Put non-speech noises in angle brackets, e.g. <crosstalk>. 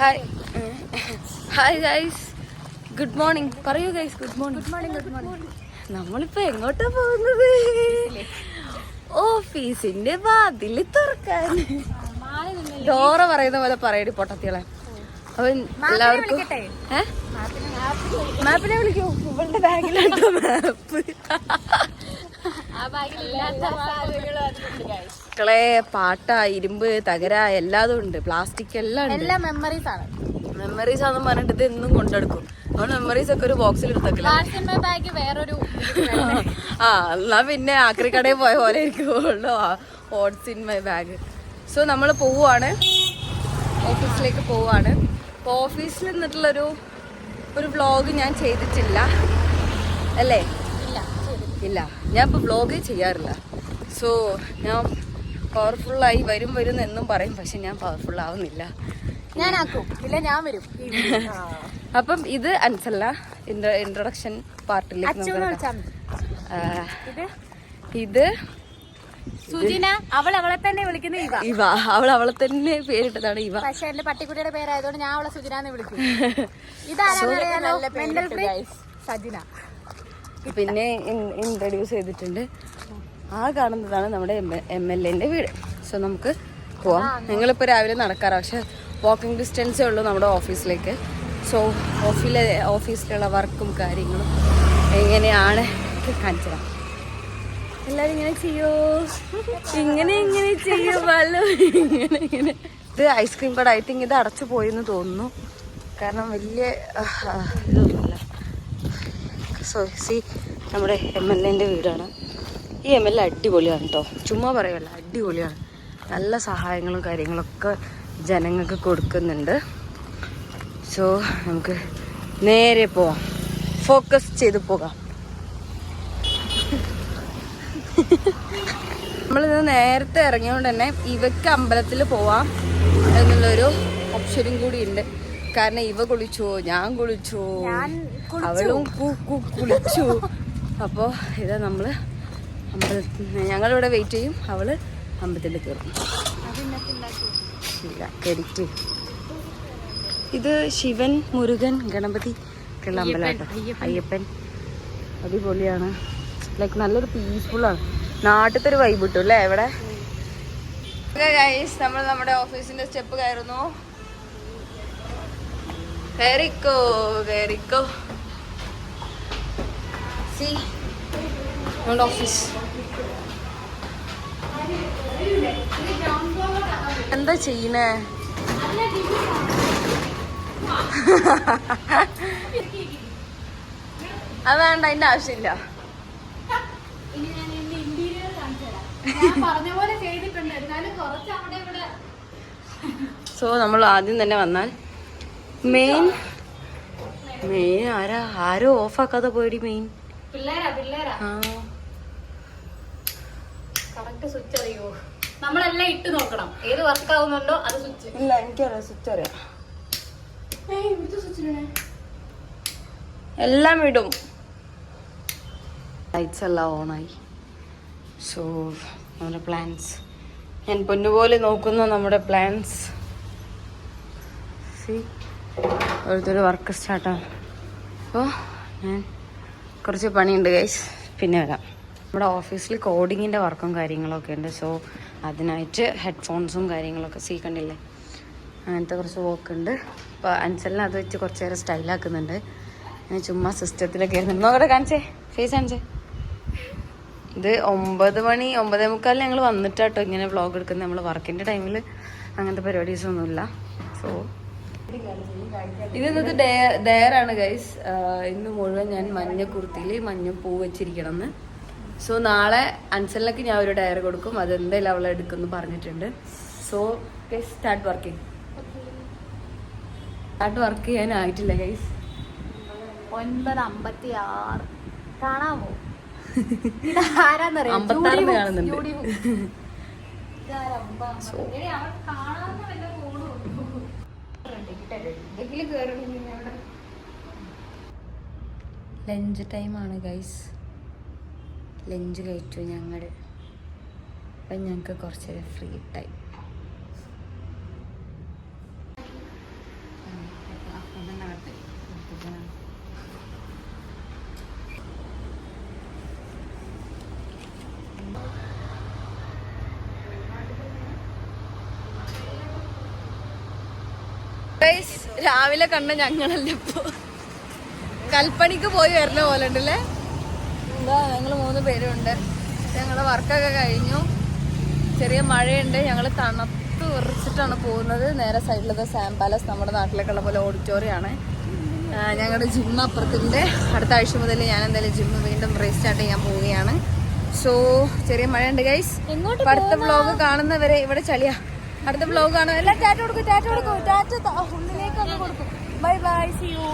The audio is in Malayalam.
Hi hi guys good morning പറയൂ guys good morning good morning good morning നമ്മളിപ്പോ എങ്ങോട്ടാ പോകുന്നത്? ഓഫീസിന്റെ വാതിൽ തുറക്കാൻ. ഡോറ പറയുന്ന പോലെ പറയടി പൊട്ടത്തികളെ. അപ്പൊ എല്ലാവർക്കും? മാപ്പിനെ വിളിക്കൂ. ഇവളുടെ ബാഗിലുണ്ടോ മാപ്പ്. മക്കളെ പാട്ട ഇരുമ്പ് തകര എല്ലാതും ഉണ്ട്. പ്ലാസ്റ്റിക് എല്ലാം ഉണ്ട്. എല്ലാം മെമ്മറീസ് ആണ്. മെമ്മറീസ് ആണെന്ന് പറഞ്ഞിട്ട് ഇത് എന്നും കൊണ്ടെടുക്കും. അതുകൊണ്ട് മെമ്മറീസ് ഒക്കെ ഒരു ബോക്സിൽ എടുത്തേക്കില്ല? ബാഗ് വേറൊരു <laughs> ആ എന്നാ പിന്നെ ആക്രി കടയിൽ പോയ പോലെ ഇരിക്കുള്ളൂ oats in my bag so നമ്മൾ പോവുകയാണ് ഓഫീസിലേക്ക് പോവുകയാണ് അപ്പോൾ ഓഫീസിൽ നിന്നിട്ടുള്ളൊരു ഒരു വ്ളോഗ് ഞാൻ ചെയ്തിട്ടില്ല. അല്ലേ? ഇല്ല ഇല്ല. ഞാൻ ഇപ്പോൾ വ്ളോഗ് ചെയ്യാറില്ല. സോ ഞാൻ പവർഫുള്ളായി വരും വരും എന്നും പറയും പക്ഷെ ഞാൻ പവർഫുൾ ആവുന്നില്ല. ഞാൻ ആക്കും ഇല്ല ഞാൻ വരും. <laughs> അപ്പം ഇത് അൻസല്ല ഇൻട്രൊഡക്ഷൻ പാർട്ടിലേക്ക് ഇത്? സുജിന അവൾ അവളെ തന്നെ വിളിക്കുന്ന ഇവ. ഇവ അവൾ അവളെ തന്നെ പേരിട്ടതാണ് ഇവ. പക്ഷെ എന്റെ പട്ടിക്കുട്ടിയുടെ പേരായതുകൊണ്ട് ഞാൻ അവളെ സുജിന എന്ന് വിളിക്കും <laughs> മെന്റൽ സജിന. പിന്നെ ഇൻട്രൊഡ്യൂസ് ചെയ്തിട്ടുണ്ട്. ആ കാണുന്നതാണ് നമ്മുടെ എം എൽ എന്റെ വീട്. സോ നമുക്ക് പോവാം. ഞങ്ങളിപ്പോൾ രാവിലെ നടക്കാറ്. പക്ഷേ വാക്കിംഗ് ഡിസ്റ്റൻസേ ഉള്ളൂ നമ്മുടെ ഓഫീസിലേക്ക് സോ ഓഫീസിലെ ഓഫീസിലുള്ള വർക്കും കാര്യങ്ങളും എങ്ങനെയാണ്? കാണിച്ചത് കാണിച്ചു തരാം. എല്ലാരും ഇങ്ങനെ ചെയ്യോ? ഇങ്ങനെ ഇങ്ങനെ ചെയ്യോ? വല്ലോ ഇങ്ങനെ ഇങ്ങനെ. ഇത് ഐസ്ക്രീം കട. ഐ തിങ്ക് ഇത് അടച്ചു പോയെന്ന് തോന്നുന്നു. കാരണം വലിയ സോ സി നമ്മുടെ എം എൽ എന്റെ വീടാണ്. ഈ എം എൽ എ അടിപൊളിയാണ് കേട്ടോ ചുമ്മാ പറയുമല്ല അടിപൊളിയാണ്. നല്ല സഹായങ്ങളും കാര്യങ്ങളൊക്കെ ജനങ്ങൾക്ക് കൊടുക്കുന്നുണ്ട്. സോ നമുക്ക് നേരെ പോവാം. ഫോക്കസ് ചെയ്ത് പോകാം. നമ്മളിന്ന് നേരത്തെ ഇറങ്ങിയോണ്ട് തന്നെ ഇവയ്ക്ക് അമ്പലത്തിൽ പോവാം എന്നുള്ളൊരു ഓപ്ഷനും കൂടി ഉണ്ട്. കാരണം ഇവ കുളിച്ചു ഞാൻ കുളിച്ചു അവളും കുളിച്ചു. അപ്പോ ഇതാ നമ്മൾ അമ്പലത്തിൽ ഞങ്ങളിവിടെ വെയിറ്റ് ചെയ്യും. അവൾ അമ്പലത്തിൽ കയറും. ഇല്ല ഇത് ശിവൻ മുരുകൻ ഗണപതി ഒക്കെയുള്ള അമ്പലമാട്ടോ അയ്യപ്പൻ. അടിപൊളിയാണ്. ലൈക്ക് നല്ലൊരു പീസ്ഫുള്ളാണ് നാട്ടിലത്തെ ഒരു വൈബ് കിട്ടും അല്ലേ ഇവിടെ? നമ്മൾ നമ്മുടെ ഓഫീസിന്റെ സ്റ്റെപ്പ് കയറുന്നു. കയറിക്കോ കയറിക്കോ സി നമ്മുടെ ഓഫീസ് എന്താ ചെയ്യണേ? അത് വേണ്ട അതിന്റെ ആവശ്യമില്ല. സോ നമ്മൾ ആദ്യം തന്നെ വന്നാൽ മെയിൻ മെയിൻ ആരാ? ആരോ ഓഫാക്കാതെ പോയടി മെയിൻ. നമ്മളെല്ലാം ഇട്ട് നോക്കണം. ഏത് വർക്ക് ആവുന്നുണ്ടോ അത് സ്വിച്ച്. ഇല്ല എനിക്കറിയാം സ്വിച്ച് അറിയാം. എല്ലാം ഇടും. ലൈറ്റ്സ് എല്ലാം ഓണായി സോ നമ്മുടെ പ്ലാൻസ് ഞാൻ പൊന്നുപോലെ നോക്കുന്ന നമ്മുടെ പ്ലാൻസ് സി ഓരോരുത്തർ വർക്ക് സ്റ്റാർട്ടാണ് അപ്പോൾ ഞാൻ കുറച്ച് പണിയുണ്ട് ഗൈസ് പിന്നെ വരാം. നമ്മുടെ ഓഫീസിൽ കോഡിങ്ങിന്റെ വർക്കും കാര്യങ്ങളൊക്കെ ഉണ്ട്. സോ അതിനായിട്ട് ഹെഡ്ഫോൺസും കാര്യങ്ങളൊക്കെ സീക്കണ്ടില്ലേ അങ്ങനത്തെ കുറച്ച് വർക്ക് ഉണ്ട്. അപ്പോൾ അൻസലിനെ അത് വെച്ച് കുറച്ച് നേരം സ്റ്റൈലാക്കുന്നുണ്ട് ഞാൻ ചുമ്മാ സിസ്റ്റത്തിലൊക്കെ ആയിരുന്നു നോക്കട്ടെ കാണിച്ചേ. ഫേസ് കാണിച്ചേ. ഇത് ഒമ്പത് മണി ഒമ്പതേ മുക്കാലിൽ ഞങ്ങൾ വന്നിട്ടാട്ടോ ഇങ്ങനെ വ്ളോഗ് എടുക്കുന്നത്. നമ്മൾ വർക്കിന്റെ ടൈമിൽ അങ്ങനത്തെ പരിപാടീസൊന്നുമില്ല. സോ ഇത് ഇന്നത്തെ ഡയറാണ് ഗൈസ് ഇന്ന് മുഴുവൻ ഞാൻ മഞ്ഞ കുർത്തിയിൽ മഞ്ഞ പൂ വെച്ചിരിക്കണം എന്ന് സോ നാളെ അൻസലിനൊക്കെ ഞാൻ ഒരു ഡയർ കൊടുക്കും. അത് എന്തായാലും അവളെ എടുക്കുമെന്ന് പറഞ്ഞിട്ടുണ്ട്. So guys start working start work ചെയ്യാനായിട്ടില്ല guys ഒൻപത് അമ്പത്തി ആറ് കാണാമോ <laughs> ഇത് ആരാന്നറിയാം <laughs> ലഞ്ച് ടൈമാണ് ഗൈസ് ലഞ്ച് കഴിച്ചു ഞങ്ങൾ അപ്പൊ ഞങ്ങൾക്ക് കുറച്ച് ഫ്രീ ടൈം ഗൈസ് രാവിലെ കണ്ട ഞങ്ങളല്ലേ ഇപ്പോ? കൽപ്പണിക്ക് പോയി വരുന്ന പോലെ ഉണ്ടല്ലേ? എന്താ ഞങ്ങൾ മൂന്ന് പേരുണ്ട്. ഞങ്ങളുടെ വർക്കൊക്കെ കഴിഞ്ഞു. ചെറിയ മഴയുണ്ട്. ഞങ്ങൾ തണുത്ത് വിറച്ചിട്ടാണ് പോകുന്നത്. നേരെ സൈഡിലത്തെ സാം പാലസ് നമ്മുടെ നാട്ടിലേക്കുള്ള പോലെ ഓഡിറ്റോറിയമാണ്. ഞങ്ങളുടെ ജിം അപ്പുറത്തിന്റെ അടുത്ത ആഴ്ച മുതൽ ഞാൻ എന്തായാലും ജിം വീണ്ടും റീസ്റ്റാർട്ട് ചെയ്യാൻ പോവുകയാണ്. സോ ചെറിയ മഴയുണ്ട് ഗൈസ് അടുത്ത വ്ലോഗ് കാണുന്നവരെ ഇവിടെ ചളിയാ. അടുത്ത വ്ലോഗ് കാണും എല്ലാം ടാറ്റ കൊടുക്കും ടാറ്റ കൊടുക്കും ടാറ്റ ഉള്ളിലേക്ക് ഒന്ന് കൊടുക്കും. Bye bye C U